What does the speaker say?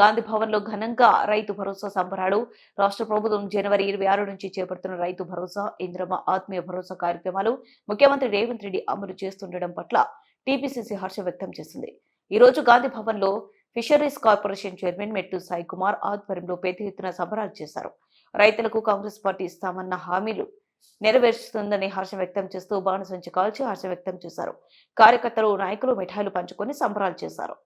గాంధీ భవన్లో ఘనంగా రైతు భరోసా సంబరాలు రాష్ట్ర ప్రభుత్వం జనవరి ఇరవై ఆరు నుంచి చేపడుతున్న రైతు భరోసా ఇంద్రమ ఆత్మీయ భరోసా కార్యక్రమాలు ముఖ్యమంత్రి రేవంత్ రెడ్డి అమలు చేస్తుండడం పట్ల టీపీసీసీ హర్షం వ్యక్తం చేసింది. ఈ రోజు గాంధీ భవన్లో ఫిషరీస్ కార్పొరేషన్ చైర్మన్ మెట్టు సాయి కుమార్ ఆధ్వర్యంలో పెద్ద ఎత్తున సంబరాలు చేశారు. రైతులకు కాంగ్రెస్ పార్టీ ఇస్తామన్న హామీలు నెరవేరుస్తుందని హర్షం వ్యక్తం చేస్తూ బాణసంచి కాల్చి హర్షం వ్యక్తం చేశారు. కార్యకర్తలు నాయకులు మిఠాయిలు పంచుకొని సంబరాలు చేశారు.